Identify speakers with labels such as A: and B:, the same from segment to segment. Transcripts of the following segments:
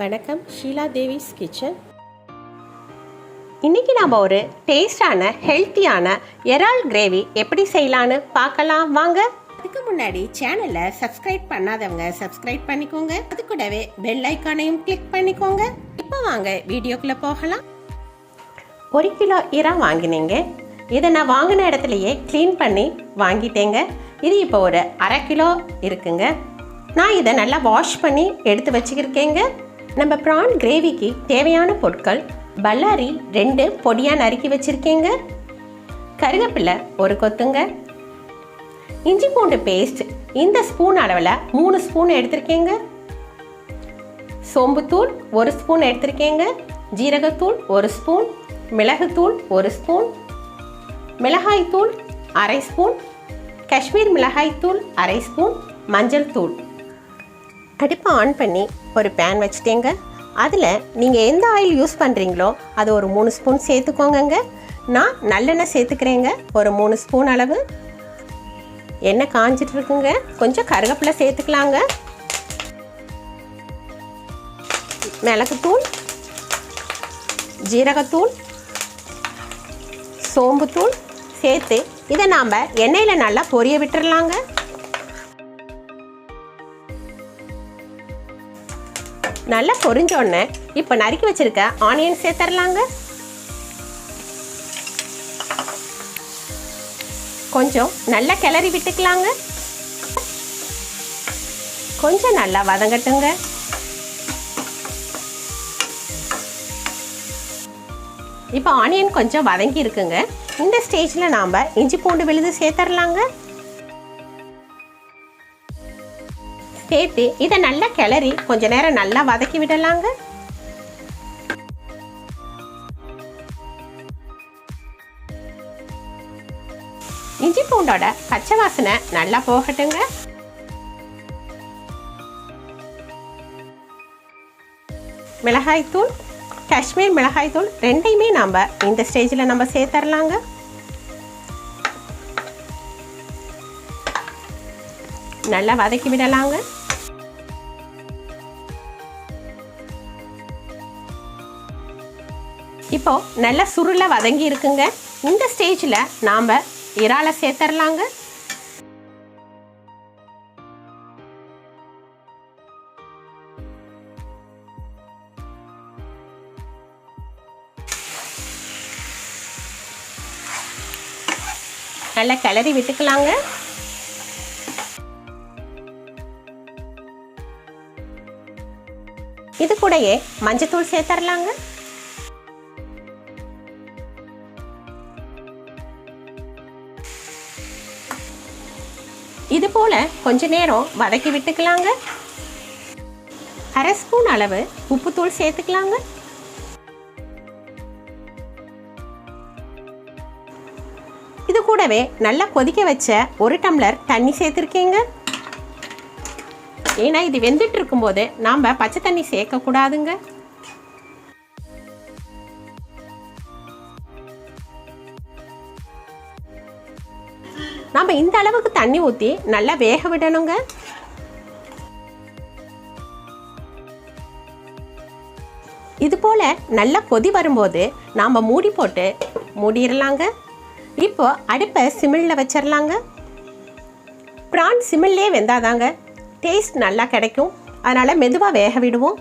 A: வணக்கம் ஷீலா தேவிஸ் கிச்சன். இன்னைக்கு நாம் ஒரு டேஸ்டான ஹெல்த்தியான எறால் கிரேவி எப்படி செய்யலான்னு பார்க்கலாம். வாங்க. அதுக்கு முன்னாடி சேனலை சப்ஸ்கிரைப் பண்ணாதவங்க சப்ஸ்கிரைப் பண்ணிக்கோங்க. அது கூடவே பெல் ஐக்கானையும் கிளிக் பண்ணிக்கோங்க. இப்போ வாங்க வீடியோக்குள்ள போகலாம். ஒரு கிலோ இறா வாங்கினீங்க. இதை நான் வாங்கின இடத்துலையே க்ளீன் பண்ணி வாங்கிட்டேங்க. இது இப்போ ஒரு அரை கிலோ இருக்குங்க. நான் இதை நல்லா வாஷ் பண்ணி எடுத்து வச்சுக்கிருக்கேங்க. நம்ம ப்ரான் கிரேவிக்கு தேவையான பொருட்கள் பல்லாரி ரெண்டு பொடியாக நறுக்கி வச்சுருக்கேங்க. கருவேப்பிலை ஒரு கொத்துங்க. இஞ்சி பூண்டு பேஸ்ட் இந்த ஸ்பூன் அளவில் மூணு ஸ்பூன் எடுத்திருக்கேங்க. சோம்புத்தூள் ஒரு ஸ்பூன் எடுத்திருக்கேங்க. ஜீரகத்தூள் ஒரு ஸ்பூன். மிளகுத்தூள் ஒரு ஸ்பூன். மிளகாய்த்தூள் அரை ஸ்பூன். காஷ்மீர் மிளகாய்த்தூள் அரை ஸ்பூன். மஞ்சள் தூள் அடுப்பை ஆன் பண்ணி ஒரு பேன் வச்சுட்டேங்க. அதில் நீங்கள் எந்த ஆயில் யூஸ் பண்ணுறீங்களோ அது ஒரு மூணு ஸ்பூன் சேர்த்துக்கோங்கங்க. நான் நல்லெண்ணெய் சேர்த்துக்கிறேங்க ஒரு மூணு ஸ்பூன் அளவு. எண்ணெய் காஞ்சிட்டு இருக்குங்க கொஞ்சம் கருவேப்பிலை சேர்த்துக்கலாங்க. மிளகுத்தூள் ஜீரகத்தூள் சோம்புத்தூள் சேர்த்து இதை நாம் எண்ணெயில் நல்லா பொரிய விட்டுடலாங்க நல்லா பொரிஞ்சோடனே இப்போ நறுக்கி வச்சுருக்க ஆனியன் சேர்த்துடலாங்க கொஞ்சம் நல்லா கிளறி விட்டுக்கலாங்க. கொஞ்சம் நல்லா வதங்கட்டுங்க. இப்போ ஆனியன் கொஞ்சம் வதங்கி இருக்குங்க இந்த ஸ்டேஜில் நாம் இஞ்சி பூண்டு விழுது சேர்த்துடலாங்க சேர்த்து இதை நல்லா கிளறி கொஞ்ச நேரம் நல்லா வதக்கி விடலாங்க. இஞ்சி பூண்டோட பச்சை வாசனை நல்லா போகட்டுங்க. மிளகாய்த்தூள் காஷ்மீர் மிளகாய்த்தூள் ரெண்டையுமே நம்ம இந்த ஸ்டேஜில் நம்ம சேர்த்துடலாங்க நல்லா வதக்கி விடலாங்க. இப்போ நல்லா சுருள வதங்கி இருக்குங்க. இந்த ஸ்டேஜில் நாம் இறாலை சேர்த்துடலாங்க நல்லா கிளறி விட்டுக்கலாங்க. இது கூடயே மஞ்சத்தூள் சேர்த்துடலாங்க இது போல் கொஞ்ச நேரம் வதக்கி விட்டுக்கலாங்க. அரை ஸ்பூன் அளவு உப்புத்தூள் சேர்த்துக்கலாங்க. இது கூடவே நல்லா கொதிக்க வச்ச ஒரு டம்ளர் தண்ணி சேர்த்துருக்கீங்க. ஏன்னா இது வெந்துட்டு இருக்கும்போது நாம் பச்சை தண்ணி சேர்க்கக்கூடாதுங்க. நாம் இந்த அளவுக்கு தண்ணி ஊற்றி நல்லா வேக விடணுங்க. இது போல் நல்லா கொதி வரும்போது நாம் மூடி போட்டு மூடிடலாங்க. இப்போ அடுப்பை சிமிழில் வச்சிடலாங்க. ப்ரான் சிமிழ்லே வெந்தாதாங்க. டேஸ்ட் நல்லா கிடைக்கும். அதனால் மெதுவாக வேக விடுவோம்.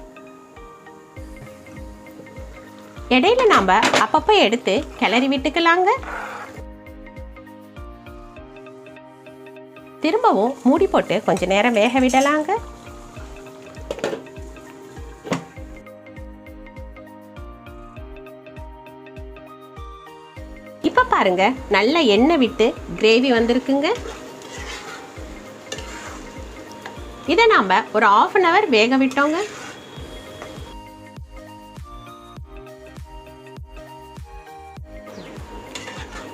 A: இடையில நாம் அப்பப்போ எடுத்து கிளறி விட்டுக்கலாங்க. திரும்பவும் மூடி போட்டு கொஞ்ச நேரம் வேக விடலாங்க. இப்போ பாருங்க நல்ல எண்ணெய் விட்டு கிரேவி வந்திருக்குங்க. இதை நாம் ஒரு ஆஃப் அன் ஹவர் வேக விட்டோங்க.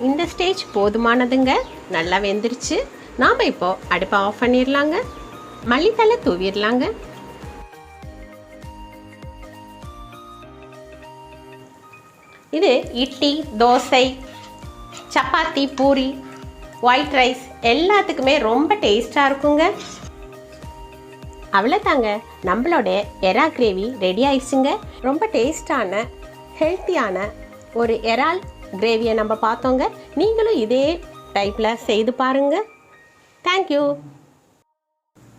A: இந்த ஸ்டேஜ் போதுமானதுங்க. நல்லா வெந்துருச்சு. நாம் இப்போ அடுப்பை ஆஃப் பண்ணிடலாங்க மல்லித்தலை தூவிடலாங்க இது இட்லி தோசை சப்பாத்தி பூரி ஒயிட் ரைஸ் எல்லாத்துக்குமே ரொம்ப டேஸ்ட்டாக இருக்குங்க. அவ்வளோதாங்க நம்மளோட எறா கிரேவி ரெடி ஆயிடுச்சுங்க. ரொம்ப டேஸ்டான ஹெல்த்தியான ஒரு எறால் கிரேவியை நம்ம பார்த்தோங்க. நீங்களும் இதே டைப்பில் செய்து பாருங்கள் தேங்க்யூ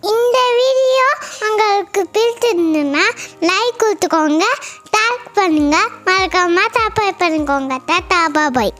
B: இந்த வீடியோ உங்களுக்கு பிடிச்சிருந்துன்னா லைக் கொடுத்துக்கோங்க டேக் பண்ணுங்கள் மறக்காமல் சப்ஸ்கிரைப் பண்ணிக்கோங்க. டாட்டா பாபாய்